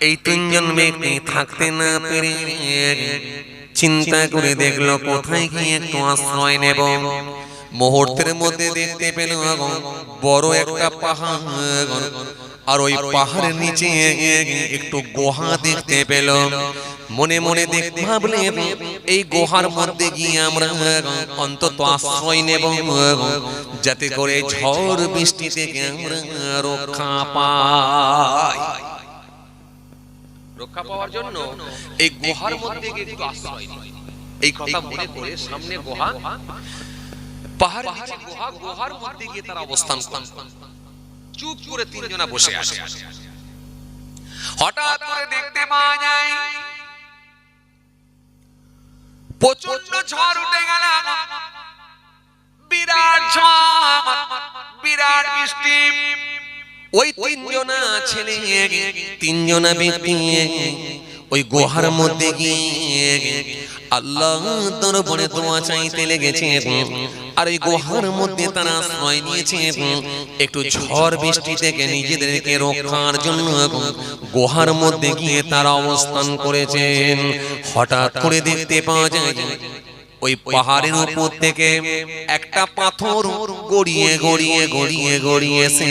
এই তিনজন ব্যক্তি থাকতে না পেরে চিন্তা করে দেখল কোথায় গিয়ে একটু আশ্রয় নেব মুহূর্তের মধ্যে দেখতে পেল বড় একটা পাহাড় আর ওই পাহাড়ের নিচে একটু গুহা দেখতে পেল মনে মনে এই গুহার মধ্যে গিয়ে আমরা, অন্তত আশ্রয় নেব, যাতে করে ঝড় বৃষ্টি থেকে রক্ষা পাই। পাওয়ার জন্য এই মধ্যে এই কথা মনে করে সামনে তারা বসে আছে। হঠাৎ করে দেখতে পাওয়া যায় প্রচণ্ড ঝড় উঠে গেল। বিরাট ঝড়, বিরাট বৃষ্টি। ওই তিনজনা ছেলে, তিনজনা ব্যক্তি, ওই গুহার মধ্যে গিয়ে আল্লাহ দরবারে দোয়া চাইতে লেগেছে। আর ওই গুহার মধ্যে তারা আশ্রয় নিয়েছে। একটু ঝড় বৃষ্টি থেকে নিজেদেরকে রক্ষার জন্য গুহার মধ্যে গিয়ে তারা অবস্থান করেছেন হঠাৎ করে দেখতে পাওয়া যায় ওই পাহাড়ের উপর থেকে একটা পাথর গড়িয়ে গড়িয়ে গড়িয়ে গড়িয়ে এসে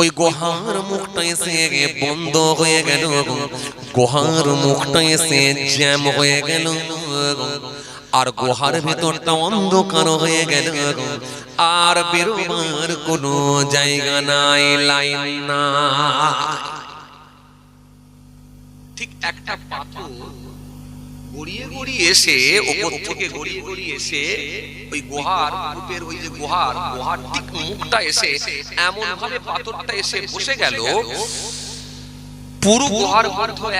ওই গুহার মুখটা এসে বন্ধ হয়ে গেল। গুহার মুখটা এসে জ্যাম হয়ে গেল। আর গুহার ভেতরটা অন্ধকার হয়ে গেল। আর বেরোবার কোনো জায়গা নাই, লাইন না ঠিক একটা পাথর গড়িয়ে গড়িয়ে এসে থেকে গড়িয়ে গড়িয়ে এসে ওই গুহার ওই যে গুহার গুহার ঠিক মুখটা এসে এমন ভাবে পাথরটা এসে বসে গেল, পুরো গুহার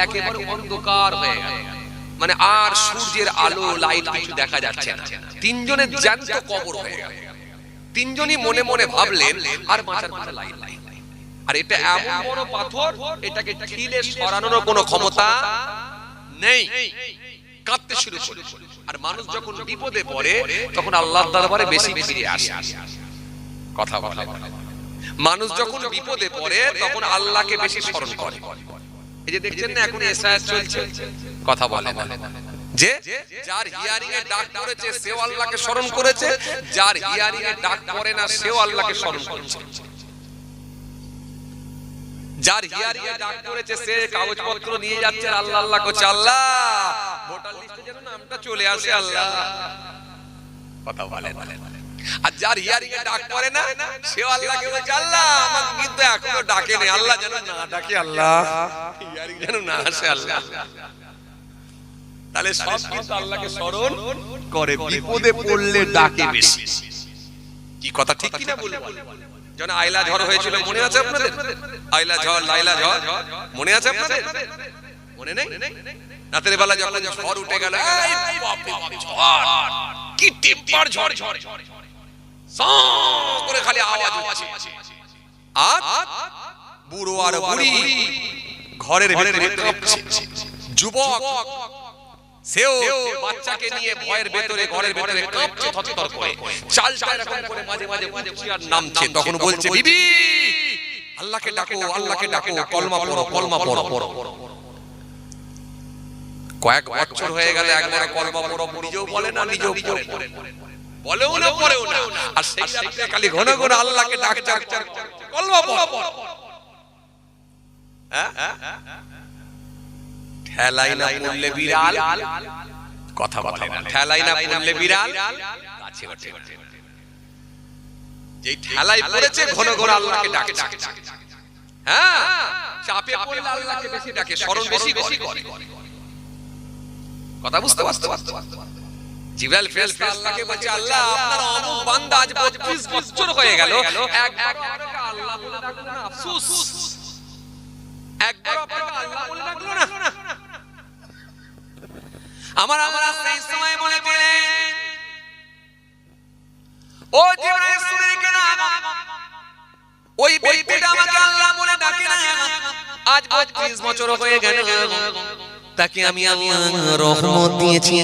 একেবারে অন্ধকার হয়ে গেল। মানে আর সূর্যের আলো লাইট কিছু দেখা যাচ্ছে না। তিনজনের জ্যান্ত কবর হয়ে গেল। তিনজনই মনে মনে ভাবলেন, আর লাইন নাই। আর এটা এমন বড় পাথর, এটাকে ঠেলে সরানোর কোনো ক্ষমতা নেই। কাঁদতে শুরু করে। আর মানুষ যখন বিপদে পড়ে তখন আল্লাহ দরবারে বেশি ফিরে আসে। কথা বলে। মানুষ যখন বিপদে পড়ে তখন আল্লাহকে বেশি স্মরণ করে। এই যে দেখছেন না এখন এসআইএস চলছে। কথা বলে যে যার হিয়ারিং এ ডাক করেছে সেও আল্লাহকে স্মরণ করেছে। যার হিয়ারিং এ ডাক করে না সেও আল্লাহকে স্মরণ করেছে। যার হিয়ারিং ডাক করেছে সে কাগজপত্র নিয়ে যাচ্ছে আল্লাহ আল্লাহ করছে আল্লাহ! ভোটার লিস্টে যেন নামটা চলে আসে আল্লাহ! কথা বলে আর যার হিয়ারিং এ ডাক করে না সে আল্লাহকে বলছে আল্লাহ আমাকে কিন্তু এখনও ডাকে নেই আল্লাহ যেন না ডাকে আল্লাহ! হিয়ারিং যেন না আসে আল্লাহ! তাহলে সব কিন্তু আল্লাহকে স্মরণ করে বিপদে পড়লে ডাকে বেশি। কি কথা ঠিক কিনা বলব? যখন আইলা ঝড় হয়েছিল, মনে আছে আপনাদের? আইলা ঝড় লাইলা ঝড়, মনে আছে আপনাদের? মনে নেই? রাতের বেলা যখন ঝড় উঠে গেল কি টেম্পার ঝড় ঝড়! করে খালি আওয়াজ হচ্ছে আর বুড়ো আর বুড়ি ঘরের ভেতরে কাঁপছে যুবক সেও বাচ্চাকে নিয়ে ভয়ের ভেতরে ঘরের ভেতরে কাঁপছে থরথর করে। চালটা এরকম করে মাঝে মাঝে আর নামছে তখন বলছে বিবি! আল্লাহকে ডাকো আল্লাহকে ডাকো কলমা পড়ো কলমা পড়ো পড়ো। কয়েক বছর হয়ে গেলে একবার কলমা পড়ো নিজেও বলে না নিজেও পড়ে। বলেও না পড়েও না। আর সেই রাত্রে খালি ঘন ঘন আল্লাহকে ডাক ডাক কলমা পড়ো। হ্যাঁ? ঠেলাই না পড়লে বিড়াল। কথা বলে না ঠেলাই না পড়লে বিড়াল। কাছে ওঠে যেই ঠেলাই পড়েছে ঘন ঘন আল্লাহকে ডাকছে হ্যাঁ চাপে পড়লে আল্লাহকে বেশি ডাকে স্মরণ বেশি বেশি করে। কথা বুঝতে পারতে জিব্রাইল ফেরেশতা আল্লাহকে বলছে আল্লাহ আপনার অমুক বান্দা আজ 32 বছর হয়ে গেল। একবার আল্লাহ বলে ডাকলো না। আফসোস। একবার আপনাকে আল্লাহ বলে ডাকলো না। আমার আল্লাহ সেই সময় মনে করেন ও ওই আমাকে আল্লাহ ডাকে না। আজ 32 বছর হয়ে গেল। তাকে আমি আল্লাহ রহমত দিয়েছি।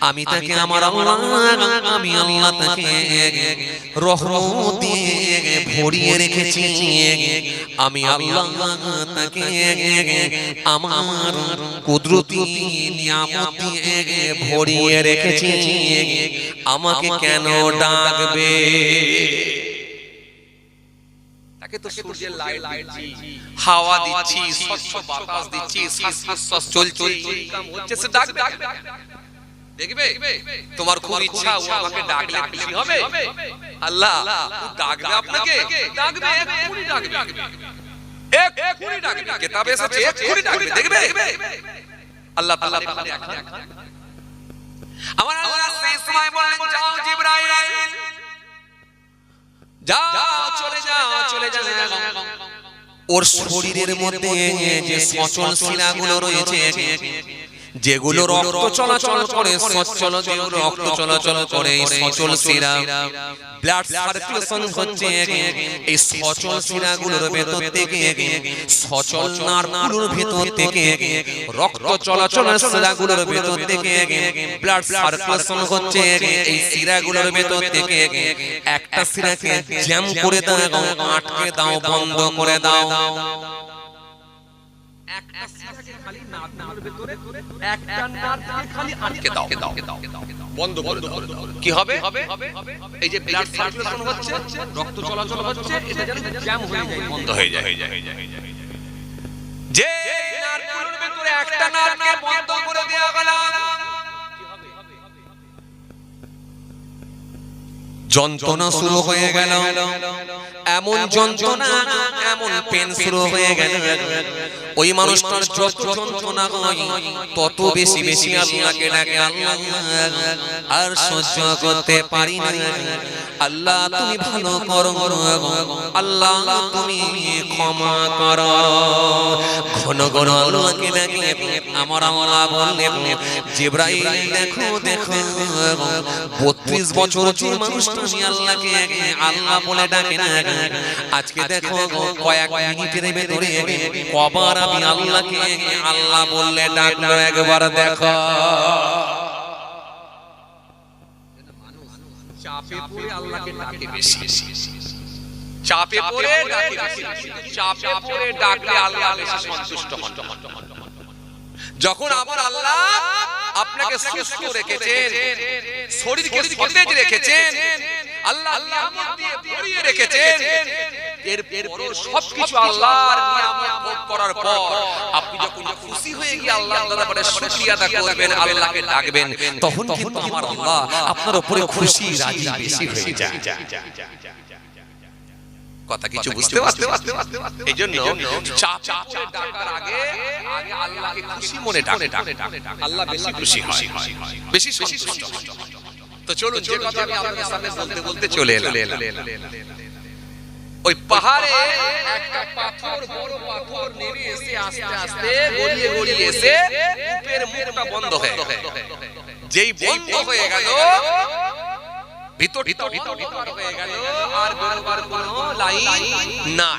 আমি তাকে আমার আমি আল্লাহ তাকে রহমত দিয়ে ভরিয়ে রেখেছি। আমি আল্লাহ তাকে আমার কুদরতি নিয়ামত দিয়ে ভরিয়ে রেখেছি। আমাকে কেন ডাকবে? তাকে তো সূর্যের লাইট দিচ্ছি। হাওয়া দিচ্ছি স্বচ্ছ বাতাস দিচ্ছি শ্বাস চলছে। হচ্ছে সে ডাকবে। দেখবে? তোমার খুব ইচ্ছা ও আমাকে ডাকলে খুশি হবে? আল্লাহ ডাকবে আপনাকে? ডাকবে এক্ষুনি ডাকবে। এক্ষুনি ডাকবে। কিতাবে এসেছে এক্ষুনি ডাকবে। দেখবে? আল্লাহ তাআলা তাহলে আমার আল্লাহ সেই সময় বললেন যাও জিবরাইল। যাও চলে যাও চলে যাও। ওর শরীরের মধ্যে যে সচল শিরাগুলো রয়েছে যেগুলো রক্ত চলাচল করে সচল রক্ত চলাচল করে সচল শিরা ব্লাড সার্কুলেশন হচ্ছে এই সচল শিরাগুলোর ভেতর থেকে সচল নাড়গুলোর ভেতর থেকে রক্ত চলাচলের শিরাগুলোর ভেতর থেকে ব্লাড সার্কুলেশন হচ্ছে এই শিরাগুলোর ভেতর থেকে একটা শিরাকে জ্যাম করে দাও আটকে দাও বন্ধ করে দাও। একটা শিরাকে খালি নাড়গুলোর ভেতরে একটা নাড় খালি আটকে দাও। বন্ধ বন্ধ করে দাও। কি হবে? এই যে ব্লাড সার্কুলেশন হচ্ছে রক্ত চলাচল হচ্ছে এটা যেন জ্যাম হয়ে যায় বন্ধ হয়ে যায়। যে ভেতরে একটা বন্ধ করে দেওয়া গেল। যন্ত্রণা শুরু হয়ে গেল। এমন যন্ত্রণা এমন পেন শুরু হয়ে গেল। ওই মানুষটার যত যন্ত্রণা হয় তত বেশি বেশি আল্লাহকে ডাকে আল্লাহ আর সহ্য করতে পারি না। আল্লাহ তুমি ভালো করো। আল্লাহ তুমি ক্ষমা করো। ঘন ঘন আল্লাহকে ডাকে আমার আল্লাহ বললেন জিব্রাইল দেখো দেখো। বত্রিশ বছর যে মানুষটা আমি আল্লাহকে আল্লাহ বলে ডাকে না। আজকে দেখো কয়েক মিনিটের ভেতরে কবার আমি আল্লাহকে আল্লাহ বললে ডাকলো একবার দেখো। চাপে পড়ে আল্লাহকে ডাকে বেশি। চাপে পড়ে ডাকে চাপে পড়ে ডাকলে আল্লাহ বেশি সন্তুষ্ট হন। যখন আমার আল্লাহ আপনাকে সুস্থ রেখেছেন শরীরকে সতেজ রেখেছেন আল্লাহ নিয়ামত দিয়ে ভরিয়ে রেখেছেন। এর এরপর সবকিছু আল্লাহর নিয়ামত ভোগ করার পর আপনি যখন খুশি হয়ে গিয়ে আল্লাহ উপরে শুকরিয়া আদা করবেন আল্লাহকে ডাকবেন তখন কিন্তু আমার আল্লাহ আপনার উপরে খুশি রাজি বেশি হয়ে যায়। কথা কিছু বুঝতে পারতে এই জন্য চাপ চাপে ডাকার আগে আগে আল্লাহকে খুশি মনে ডাকে। আল্লাহ বেশি খুশি হয়। বেশি সন্তুষ্ট। তো চলুন যে কথা আমি আপনাদের সামনে বলতে বলতে চলে এলাম। ওই পাহাড়ে একটা পাথর বড় পাথর নেমে এসে আস্তে আস্তে গড়িয়ে গড়িয়ে এসে কূপের মুখটা বন্ধ হয়ে যেই বন্ধ হয়ে গেল ভিতর ভিতর ভিতর ভিতর হয়ে গেল। আর বেরোবার কোনো লাইন না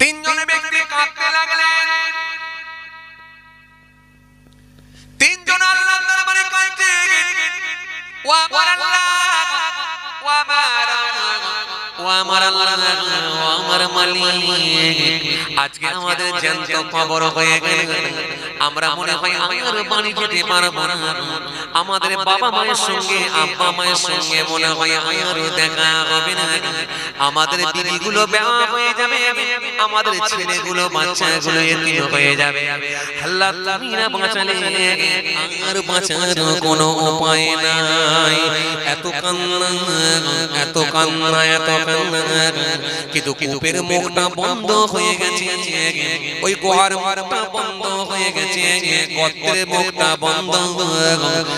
তিনজনে ব্যক্তি কাঁদতে লাগলেন। তিনজন আল্লাহর দরবারে কাঁদতে ও আমার আল্লাহ ও আমার ও আমার আল্লাহ ও আমার মালিক। আজকে আমাদের জ্যান্ত খবর হয়ে গেল। আমরা মনে হয় আমার বাড়ি যেতে পারব না। আমাদের বাবা মায়ের সঙ্গে আব্বা মায়ের সঙ্গে মনে হয় আর দেখা হবে না। আমাদের দিদিগুলো বেয়া হয়ে যাবে। আমাদের ছেলেগুলো বাচ্চাগুলো এতিম হয়ে যাবে। আল্লাহ তুমি না বাঁচালে। আর বাঁচার কোনো উপায় নাই। এত কান্না এত কান্না এত কান্না। কিন্তু কূপের মুখটা বন্ধ হয়ে গেছে। ওই গোয়ার মুখটা বন্ধ হয়ে গেছে। গর্তের মুখটা বন্ধ।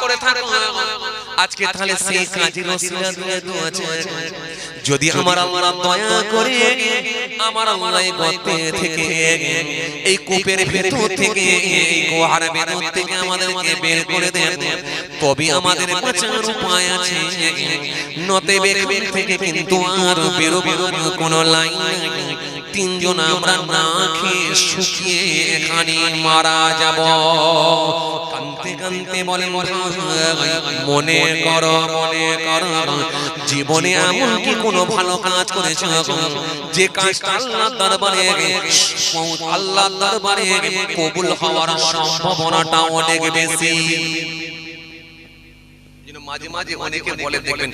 করে থাকো আজকে তাহলে সেই কাজের ওসিলা দিয়ে দোয়া যদি আমার আল্লাহ দয়া করে আমার আল্লাহ গর্তে থেকে এই কূপের ভেতর থেকে এই গোহার ভেতর থেকে আমাদেরকে বের করে দেন। তবে আমাদের বাঁচার উপায় আছে। নতে বের থেকে কিন্তু আর বেরো বেরো কোনো লাইন নাই। তিনজন আমরা না খেয়ে শুকিয়ে এখানে মারা যাব। কানতে কানতে বলে মনে কর মনে কর জীবনে এমন কি কোনো ভালো কাজ করেছ যে কাজটা আল্লাহ দরবারে আল্লাহ দরবারে কবুল হওয়ার সম্ভাবনাটা অনেক বেশি। মাঝে মাঝে অনেকে বলে দেখবেন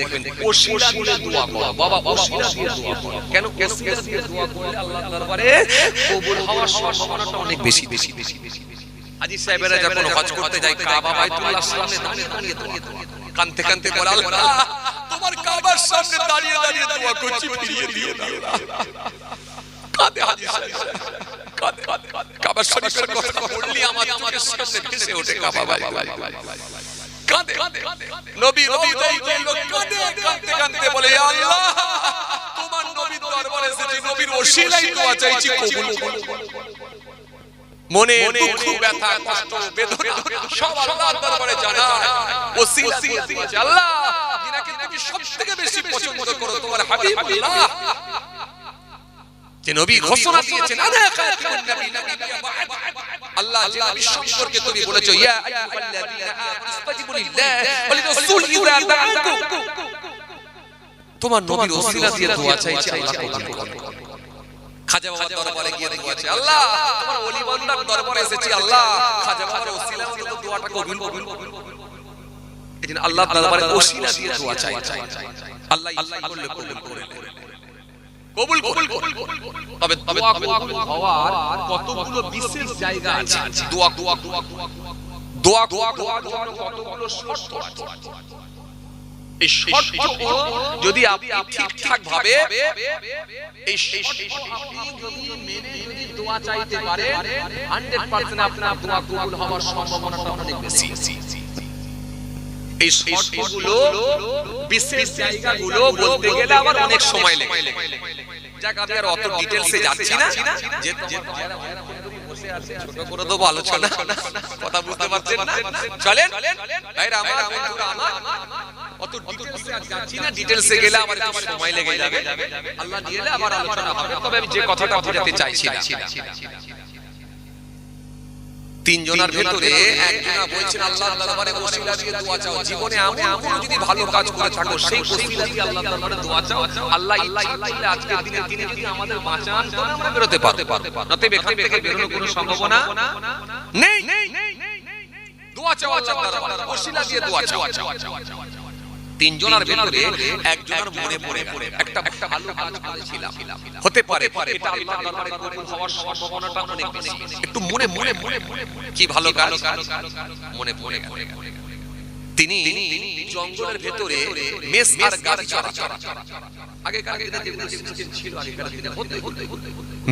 ওসিলা দিয়ে দোয়া করো। বাবা ওসিলা দিয়ে দোয়া করো। কেন? ওসিলা দিয়ে দোয়া করলে আল্লাহ দরবারে কবুল হওয়ার সম্ভাবনাটা অনেক বেশি বেশি বেশি বেশি আজি সাহেবেরা যখন হজ করতে যায় কাবা বাইতুল্লাহ সামনে দাঁড়িয়ে দাঁড়িয়ে দাঁড়িয়ে কানতে কানতে বলে আল্লাহ তোমার কাবার সামনে দাঁড়িয়ে দাঁড়িয়ে দোয়া করছি ফিরিয়ে দিয়ে দাও কাঁদে হাজি সাহেব। কাঁদে কাবার শরীফের কথা বললি আমার চোখের সামনে ভেসে ওঠে কাবা বাইতুল্লাহ কাঁদে। নবী নবী কাঁদে কাঁদতে কাঁদতে বলে আল্লাহ! তোমার নবীর দরবারে এসেছি নবীর ওসিলাই দোয়া চাইছি কবুল মনে দুঃখ ব্যথা কষ্ট বেদনা সব আল্লাহর দরবারে জানায় ওসিলা দিয়ে আল্লাহ! যিনাকে তুমি সবথেকে বেশি পছন্দ করো তোমার হাবিবুল্লাহ যে নবী ঘোষণা দিয়েছেন আল্লাহ যে নবী সম্পর্কে তুমি বলেছ ইয়া আইয়ুহাল্লাযীনা আমানু ইযা দাআকুম তোমার নবীর ওসিলা দিয়ে দোয়া চাইছি আল্লাহ কবুল করুন। খাজা বাবার দরবারে গিয়ে দোয়া চাই আল্লাহ। তোমার ওলি বান্দার দরবারে এসেছি আল্লাহ। খাজা বাবার ওসিলা দিয়ে দোয়াটা কবুল করুন। এজন্য আল্লাহ দরবারে ওসিলা দিয়ে দোয়া চাই আল্লাহ। আল্লাহ। করলে কবুল করে কবুল কবুল তবে দোয়া কবুল হওয়ার কতগুলো বিশেষ জায়গা আছে দোয়া দোয়া দোয়া দোয়া দোয়া দোয়া কতগুলো শর্ত আছে এই শর্ত যদি আপনি ঠিকঠাক ভাবে এই শর্ত যদি মেনে যদি দোয়া চাইতে পারেন 100% আপনার দোয়া কবুল হওয়ার সম্ভাবনাটা অনেক বেশি এই বিশেষ জায়গাগুলো বলতে গেলে আবার অনেক সময় লেগে যাক আমি আর অত ডিটেইলসে যাচ্ছি না। যে বসে আছে ছোট করে দেবো আলোচনা। কথা বুঝতে পারছেন না? চলেন। ভাইরা আমার আমার অত ডিটেইলসে যাচ্ছি না। ডিটেইলসে গেলে আমার একটু সময় লেগে যাবে। আল্লাহ দিলে আবার আলোচনা হবে। তবে আমি যে কথাটা বোঝাতে চাইছি না। তিনজনের ভেতরে একজনা বলছেন আল্লাহ দরবারে ওসিলা দিয়ে দোয়া চাও। জীবনে আমি এমন যদি ভালো কাজ করে থাকো সেই ওসিলা দিয়ে আল্লাহ দরবারে দোয়া চাও। আল্লাহ ইচ্ছা করলে আজকে দিনে দিনে যদি আমাদের বাঁচান তো আমরা বেরোতে পারতে পারতে নতে এখান থেকে বেরোনোর কোনো সম্ভাবনা নেই। দোয়া চাও আল্লাহ দরবারে ওসিলা দিয়ে দোয়া চাও। তিনজনের ভেতরে একজনের মনে পড়ে পড়ে একটা ভালো কাজ করেছিলাম। হতে পারে এটা আল্লাহ দরবারে কবুল হওয়ার সম্ভাবনাটা অনেক বেশি একটু মনে মনে কি ভালো কাজ? মনে পড়ে গেল। তিনি জঙ্গলের ভেতরে মেষ আর গাড়ি চড়া। আগেকার দিনে যেগুলো সিস্টেম ছিল আগেকার দিনে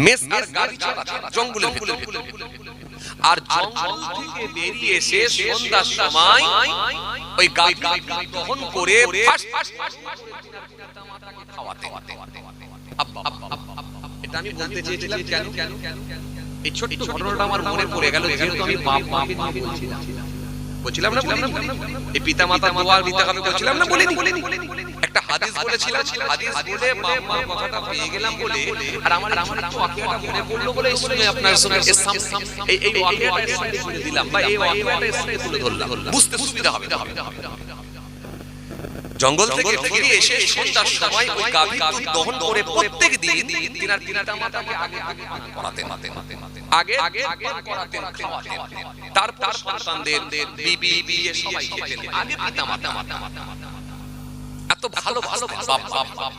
মেষ আর গাড়ি চড়া। জঙ্গলের ভেতরে। আর জঙ্গল থেকে বেরিয়ে এসে সন্ধ্যার সময় ওই দহন করে এটা আমি বলতে চেয়েছিলাম, কেন? কেন এই ছোট্ট ঘটনাটা আমার মনে পড়ে গেল, যেহেতু আমি বাপ মাকে বলছিলাম। বলছিলাম না বলিনি এই পিতা মাতা দোয়া নিতে হবে বলছিলাম না বলিনি একটা হাদিস বলেছিলাম হাদিস বলে বাপ মা কথাটা পেয়ে গেলাম বলে আর আমার আমার একটু ওয়াকিয়াটা মনে পড়ল বলে এই শুনে আপনার শুনে এই এই ওয়াকিয়াটা শুনে দিলাম বা এই ওয়াকিয়াটা শুনে তুলে ধরলাম বুঝতে সুবিধা হবে জঙ্গল থেকে ফিরে এসে সন্ধ্যার সময় ওই গাভী দুধ দহন করে প্রত্যেক দিন তিনার পিতা মাতাকে আগে আগে করাতে মাতে মাতে আগে আগে আগে করাতেন খাওয়াতেন। তারপর সন্তানদের বিবি বিয়ে সবাই খেতেন আগে পিতা মাতা মাতা এত ভালো ভালো বাপ বাপ বাপ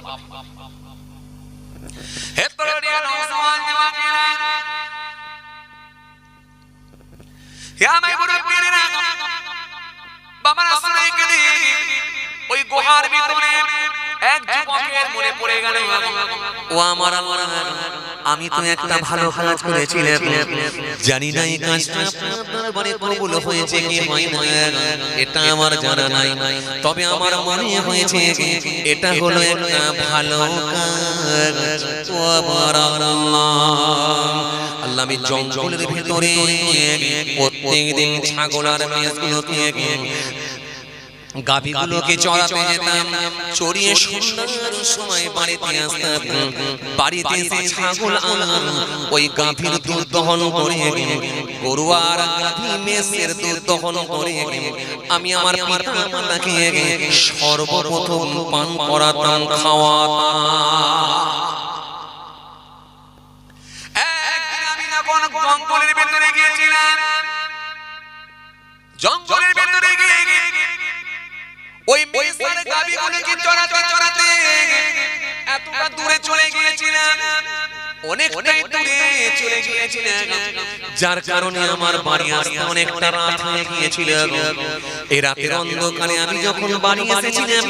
হে তরুণিয়া নওজওয়ান জওয়ানেরা হে আমার মুরব্বিরা বাবার আসলে কেঁদে ওই গুহার ভিতরে এক যুবকের মনে পড়ে গেল। ও আমার আল্লাহ আমি তো একটা ভালো কাজ করেছিলাম। জানি না এই কাজটা আপনার দরবারে কবুল হয়েছে কি হয় না এটা আমার জানা নাই। তবে আমার মনে হয়েছে এটা হলো একটা ভালো কাজ। ও আমার আল্লাহ। আল্লাহ আমি জঙ্গলের ভিতরে প্রত্যেকদিন ছাগল আর মেষগুলোকে গাভীগুলোকে চড়াতে যেতাম চড়িয়ে সন্ধ্যার সময় বাড়িতে আসতাম। বাড়িতে এসে ছাগল আমার ওই গাভীর দুধ দহন করে গরু আর গাভী মেষের দুধ দহন করে আমি আমার পিতা মাতাকে সর্বপ্রথম পান করাতাম খাওয়াতাম। জঙ্গলের ভেতরে গিয়ে ওই মেসার গাবিগুলোকে চড়াতে চড়াতে? এতটা দূরে চলে গিয়েছিলাম অনেকটাই দূরে চলে গিয়েছিলাম যার কারণে আমার বাড়ি আসতে অনেকটা রাত হয়ে গিয়েছিল। এই রাতের অন্ধকারে আমি যখন বাড়ি এসেছিলাম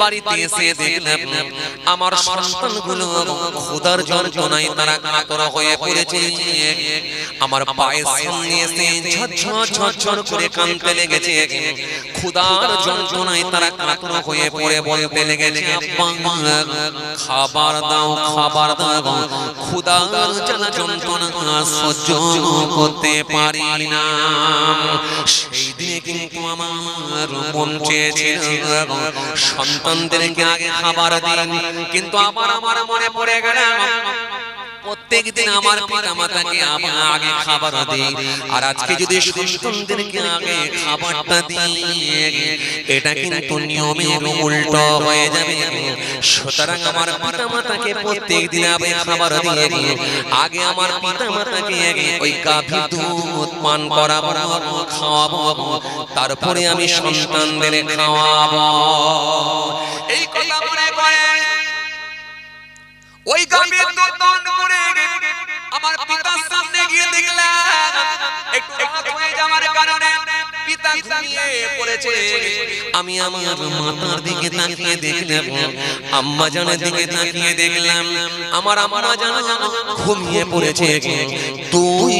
বাড়িতে এসে দেখলাম আমার সন্তানগুলো যন্ত্রণায় তারা কাতর হয়ে পড়েছে। আমার পায়ের সঙ্গে এসে ঝরঝর ঝরঝর করে কাঁদতে লেগেছে। ক্ষুধার যন্ত্রণায় তারা কাতর হয়ে পড়ে বলতে লেগেছে খাবার দাও খাবার দাও করতে পারি না। সেই দিনে কিন্তু আমার মন আগে খাবার দিন, কিন্তু আবার আমার মনে পড়ে গেল প্রত্যেক দিন আমার পিতা মাতাকে আগে খাবার দিই। আর আজকে যদি সন্তানদেরকে আগে খাবারটা দিই এটা কিন্তু নিয়মের উল্টো হয়ে যাবে। সুতরাং আমার পিতা মাতাকে প্রত্যেক দিন আগে খাবার দিয়ে আগে আমার পিতা মাতাকে ওই গাভী দুধ পান করাবো খাওয়াবো। তারপরে আমি সন্তানদের খাওয়াবো। এই কথা মনে করে ওই গাভীর দুধ দান করে আমার পিতার সামনে গিয়ে দেখলাম একটু রাত হয়ে যাওয়ার কারণে পিতা ঘুমিয়ে পড়েছে। আমি আমার মাতার দিকে তাকিয়ে দেখলাম। আম্মা জানের দিকে তাকিয়ে দেখলাম। আমার আম্মা জান ঘুমিয়ে পড়েছে।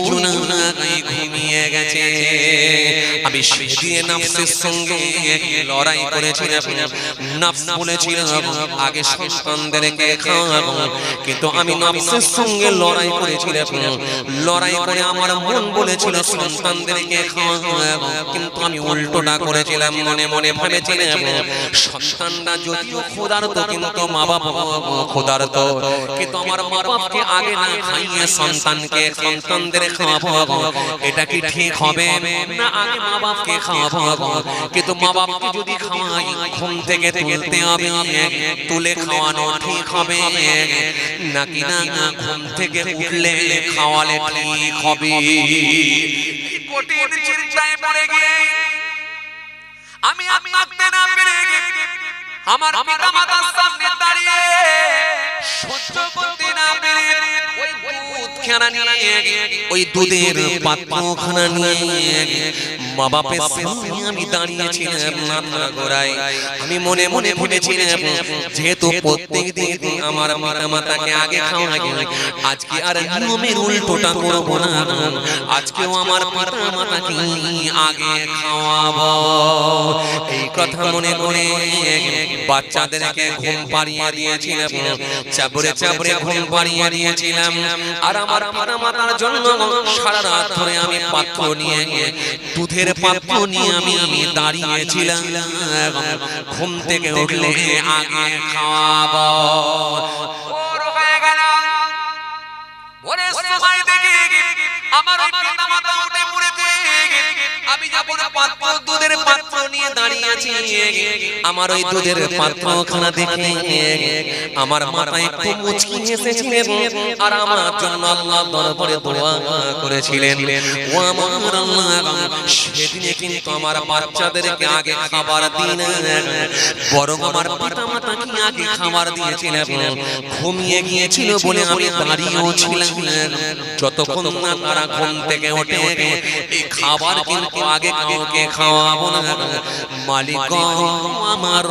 জনাই ঘুমিয়ে গেছে। আমি নাফসের সঙ্গে লড়াই করেছিলাম। নাফস আগে সন্তানদেরকে খাওয়াবো। কিন্তু আমি নাফসের সঙ্গে লড়াই করেছিলাম। লড়াই করে আমার মন বলেছিল সন্তানদেরকে কিন্তু আমি উল্টোটা করেছিলাম মনে মনে ভেবেছিলাম সন্তানরা যদিও ক্ষুধার্ত কিন্তু মা বাবা ক্ষুধার্ত। কিন্তু আমার মা বাবাকে আগে না খাইয়ে সন্তানকে সন্তানদের খাওয়াবো এটা কি ঠিক হবে? না আগে মা খাওয়াবো কিন্তু মা বাপকে যদি খাওয়াই ঘুম থেকে তুলতে হবে তুলে খাওয়ানো ঠিক হবে? নাকি না ঘুম থেকে উঠলে খাওয়ালে কঠিন চিন্তায় পড়ে গিয়ে আমি আমি আমার পিতা মাতার সামনে দাঁড়িয়ে সহ্য করতে না পেরে আমি মনে মনে ভেবেছিলাম, যেহেতু প্রত্যেক দিন আমার পিতা মাতাকে আগে খাওয়া গেল আজকে আর নিয়মের উল্টোটা করব না। আজকেও আমার পিতা মাতাকে আগে খাওয়াবো। এই কথা মনে করে বাচ্চাদেরকে ঘুম পাড়িয়ে দিয়েছিলাম চাবরে চাবরে ঘুম পাড়িয়ে দিয়েছিলাম। আর আমার পিতা মাতার জন্য সারা রাত ধরে আমি পাত্র নিয়ে দুধের পাত্র নিয়ে আমি আমি দাঁড়িয়েছিলাম। ঘুম থেকে উঠলে আগে খাওয়াবো। আমার ওই পিতা মাতা উঠে পড়েছে আমি যখন পাত্র, দুধের পাত্র নিয়ে দাঁড়িয়ে আছি। আমার ওই দুধের পাত্রখানা দেখে আমার মাথায় একটু মুচকি আর আমার জন্য আল্লাহ দরবারে দোয়া করেছিলেন। ও আমার আল্লাহ, সেদিনে কিন্তু আমার বাচ্চাদেরকে আগে খাবার দিন বরং আমার পিতা খামার দিয়েছিলাম ঘুমিয়ে গিয়েছিল বলে আমি দাঁড়িয়েও ছিলাম। যতক্ষণ না তারা ঘুম থেকে ওঠে এই খাবার কিন্তু আগে কাউকে খাওয়াবো না। মালিক মালিক আমার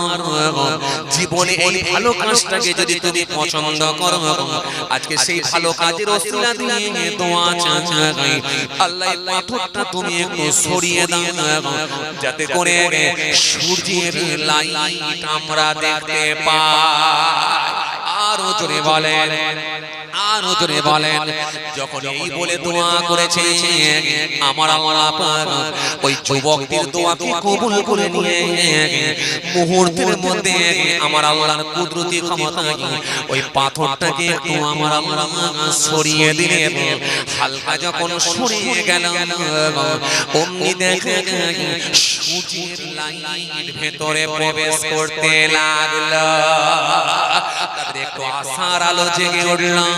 জীবনে এই ভালো কাজটাকে যদি তুমি পছন্দ করো আজকে সেই ভালো কাজের ওসিলা দিয়ে দোয়া চাচাই আল্লাহ এই পাথরটা তুমি একটু সরিয়ে দাও যাতে করে সূর্যের লাইট আমরা দেখতে পাই। আরও জোরে বলেন। আরও বলেন, যখন এই বলে দোয়া করেছে আমার ওই কবুল করে নিয়ে মুহূর্তের মধ্যে আমার কুদরতি ওই পাথরটাকে একটু আমার সরিয়ে হালকা যখন সরিয়ে গেল, অমনি দেখে সূর্যের ভেতরে প্রবেশ করতে লাগল। একটু আশার আলো জেগে উঠল।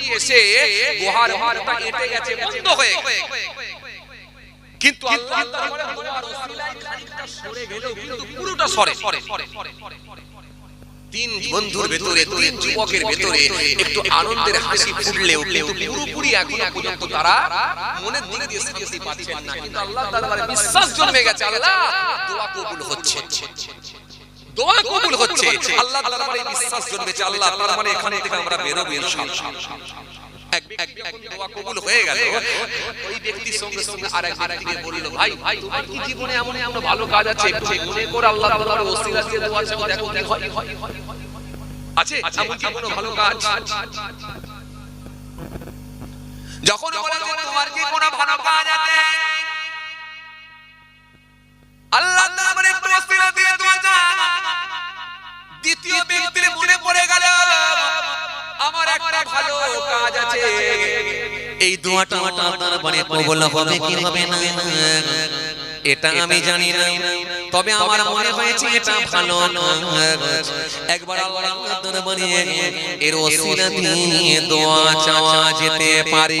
গড়িয়ে এসে গুহার মুখটা এঁটে গেছে, বন্ধ হয়ে কিন্তু পুরোটা সরে। তিন বন্ধুর ভেতরে, তিন যুবকের ভেতরে একটু আনন্দের হাসি ফুটলেও কিন্তু পুরোপুরি এখনও পর্যন্ত তারা মনের দিক দিয়ে শান্তি পাচ্ছেন না। কিন্তু আল্লাহ দরবারে বিশ্বাস জন্মে গেছে, আল্লাহ দোয়া কবুল হচ্ছে। দোয়া কবুল হচ্ছে আল্লাহ দরবারে বিশ্বাস জন্মেছে আল্লাহ তার মানে এখান থেকে আমরা বেরোবো ইনশাআল্লাহ হয়ে জীবনে এমন এমন ভালো কাজ আছে মনে করে আল্লাহ চাও দেখো আছে এমন কি ভালো কাজ যখন বলে যে তোমার কি কোনো ভালো কাজ আছে আল্লাহ দ্বিতীয় ব্যক্তির মনে পড়ে গেল, আমার একটা ভালো কাজ আছে। এই দোয়াটা আপনার মানে কবুল হবে কি হবে না? এটা আমি জানি না। তবে আমার মনে হয়েছে এটা ভালো একবার দরবারে এর ওসিলা দিয়ে দোয়া চাওয়া যেতে পারে।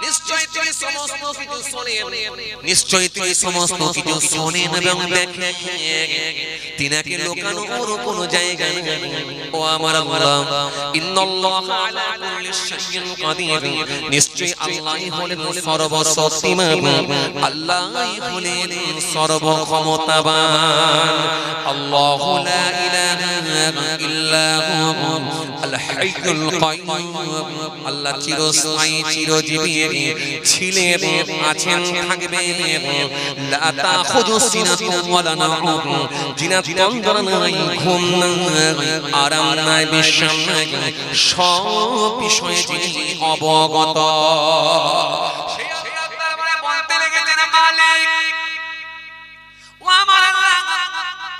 নিশ্চয় তিনি সমস্ত কিছু শোনেন। নিশ্চয় তিনি সমস্ত কিছু শোনেন এবং দেখেন। আল্লাহ, ইন্নাল্লাহা আলা কুল্লি শাইইন কাদির। আল্লাহ চিরস্থায়ী, চিরজীবী ছিলেন, আছেন, থাকবেন। লা তাখুযু সিনাতুন ওয়ালা নাউম জিনাত কন্দর নাই, ঘুম আরাম নাই, বিশ্রাম নাই, সব বিষয়ে যিনি অবগত।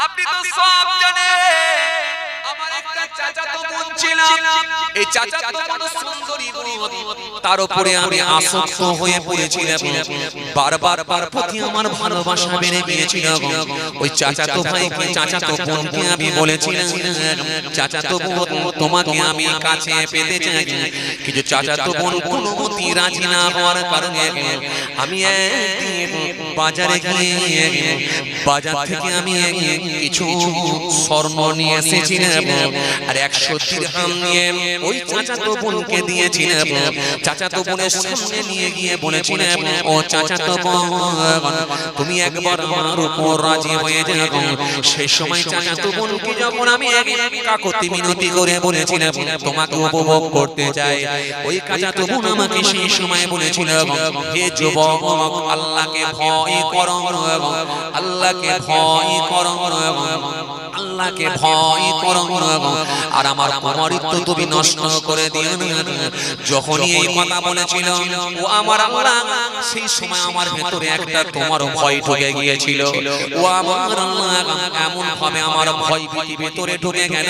আপনি তো সব জানেন। একটা চাচাতো বোন ছিল এই চাচাতো বোন সুন্দরী তার উপরে আমি আসক্ত হয়ে পড়েছিলাম। বারবার তার প্রতি আমার ভালোবাসা বেড়ে গিয়েছিল ওই চাচাতো ভাইকে চাচাতো বোনকে আমি বলেছিলাম চাচাতো বোন তোমাকে আমি কাছে পেতে চাই। কিন্তু চাচাতো বোন কোনোমতি রাজি না হওয়ার কারণে আমি বাজারে গিয়ে বাজার থেকে আমি কিছু স্বর্ণ নিয়ে এসেছিলাম। আর একশো দিরহাম নিয়ে ওই চাচাতো বোনকে দিয়েছিলাম চাচাতো বোনের সামনে নিয়ে গিয়ে বলেছিলাম ও চাচাতো বোন, তুমি একবার আমার উপর রাজি হয়ে যাও। সেই সময় চাচাতো বোনকে যখন আমি কাকতি মিনতি করে বলেছিলাম তোমাকে উপভোগ করতে চাই। ওই চাচাতো বোন আমাকে সেই সময় বলেছিল, হে যুবক, আল্লাহকে ভয় করো, আল্লাহকে ভয় করো। আল্লাহকে ভয় করো আর আমার অমরিত্ব তুমি নষ্ট করে দিও যখনই এই কথা বলেছিল, ও আমার আল্লাহ, সেই সময় আমার ভেতরে একটা তোমার ভয় ঢুকে গিয়েছিল। ও আমার আল্লাহ এমন ভাবে আমার ভয় ভীতি ভেতরে ঢুকে গেল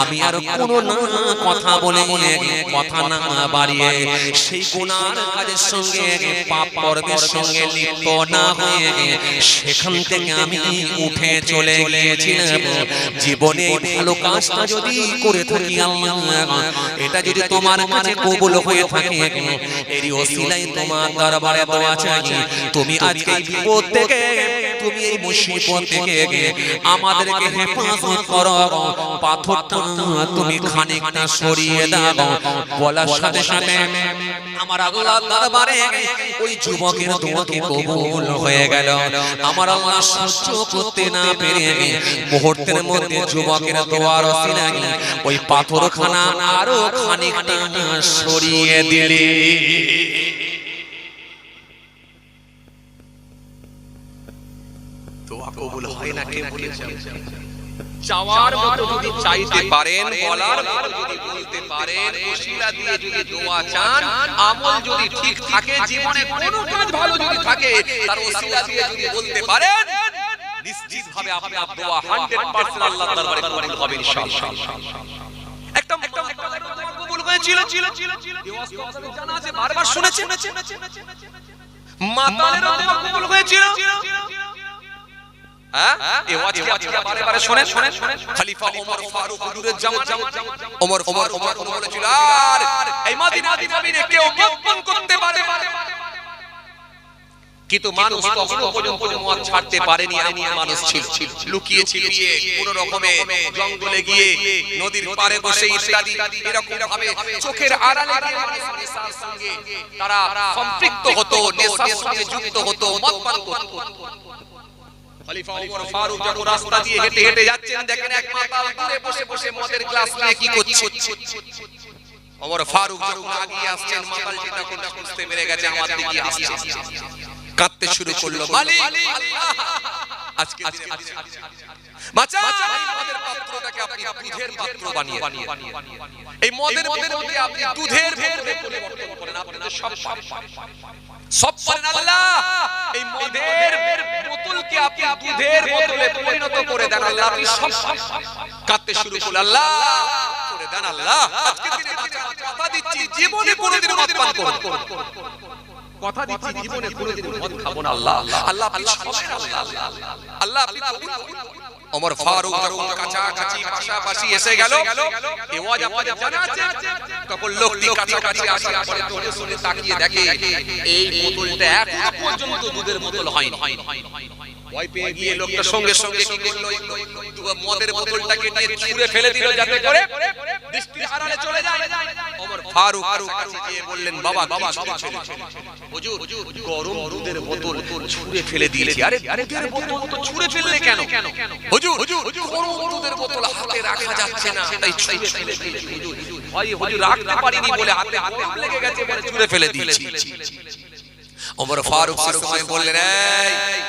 আমি আর কোনো না কথা বলে কথা না বাড়িয়ে সেই গুনার কাজের সঙ্গে, পাপ কর্মের সঙ্গে লিপ্ত না হয়ে সেখান থেকে আমি উঠে চলে গিয়েছিলাম। জীবনে ভালো কাজটা যদি করে থাকি এটা যদি তোমার কাছে কবুল হয়ে থাকে, এরই ওসিলাই তোমার দরবারে দোয়া চাই। তুমি আজকে বিপদ থেকে তুমি এই মুসিবত থেকে আমাদেরকে হেফাজত করো। পাথরটা তুমি খানিকটা সরিয়ে দাও। বলার সাথে সাথে আমার আল্লাহ দরবারে ওই যুবকের দোয়াকে কবুল হয়ে গেল। আমার আল্লাহ সহ্য করতে না পেরে মুহূর্তের মধ্যে যুবকের দোয়ার ওসিলায় ওই পাথরখানা আরও খানিকটা সরিয়ে দিলি। দোয়া কবুল হয় না কে বলেছে চাওয়ার মতো যদি চাইতে পারেন বলার মতো যদি বলতে পারেন ওসিলা দিয়ে যদি দোয়া চান আমল যদি ঠিক থাকে জীবনে কোনো কাজ ভালো যদি থাকে তার ওসিলা দিয়ে যদি বলতে পারেন নিশ্চিত ভাবে আপনার দোয়া 100% আল্লাহর দরবারে কবুল হবে ইনশাআল্লাহ। একটা কবুল হয়েছিল। ছিল ছিল জানা আছে বারবার শুনেছেন? মাতালের দোয়া কবুল হয়েছিল। কিন্তু মানুষ তখনো পর্যন্ত মদ ছাড়তে পারেনি এমন মানুষ ছিল। লুকিয়ে ছিপিয়ে কোন রকমে জঙ্গলে গিয়ে নদীর পারে বসে ইত্যাদি এরকম ভাবে চোখের আড়ালে গিয়ে মানুষ সঙ্গে তারা সম্পৃক্ত হতো নেশার সঙ্গে যুক্ত হতো মদ পান করতো। খলিফা ওমর ফারুক যখন রাস্তা দিয়ে হেঁটে হেঁটে যাচ্ছেন দেখেন এক মাতাল দূরে বসে বসে মদের গ্লাস নিয়ে কি করছে? ওমর ফারুক যখন আগিয়ে আসছেন মাতালটি তখন বুঝতে পেরে গেছে আমার দিকে আসছে। কাঁদতে শুরু করল মালিক! আজকে বাঁচা এই মদের পাত্রটাকে আপনি দুধের পাত্র বানিয়ে এই মদের মধ্যে আপনি দুধের পরিবর্তন করেন। আপনি সব সব পারেন আল্লাহ। এই মদের বোতলকে আপনি দুধের বোতলে পরিণত করে দেন আল্লাহ। আপনি সব কাঁদতে শুরু করলেন। আল্লাহ, করে দেন আল্লাহ। আজকে দিনে কথা দিচ্ছি, জীবনে কোনোদিন মদ পান করব কথা দিচ্ছি, জীবনে কোনোদিন মদ খাব না আল্লাহ। আল্লাহ সবের আল্লাহ। আল্লাহ, আপনি কবুল করুন। ওমর ফারুক যখন কাছাকাছি পাশাপাশি এসে গেল এ ওয়াজ আপনাদের জানা আছে তখন লোকটি কাছাকাছি আসার পরে ধরে শুনে তাকিয়ে দেখে, এই বোতলটা এখনও পর্যন্ত দুধের বোতল হয়নি। ভয় পেয়ে গিয়ে লোকটা সঙ্গে সঙ্গে কি করল? মদের বোতলটাকে নিয়ে ছুঁড়ে ফেলে দিল যাতে করে দৃষ্টির আড়ালে চলে যায়। ওমর ফারুক কাছে গিয়ে বললেন বাবা বাবা হুজুর গরম দুধের বোতল ছুঁড়ে ফেলে দিয়েছি। আরে দুধের বোতল তো ছুঁড়ে ফেললে কেন? হুজুর গরম দুধের বোতল হাতে রাখা যাচ্ছে না তাই ছুঁড়ে ফেলে দিয়েছি। হুজুর ভয় হুজুর রাখতে পারিনি বলে হাতে গরম লেগে গেছে বলে ছুঁড়ে ফেলে দিয়েছি ওমর ফারুক সময় বললেন এই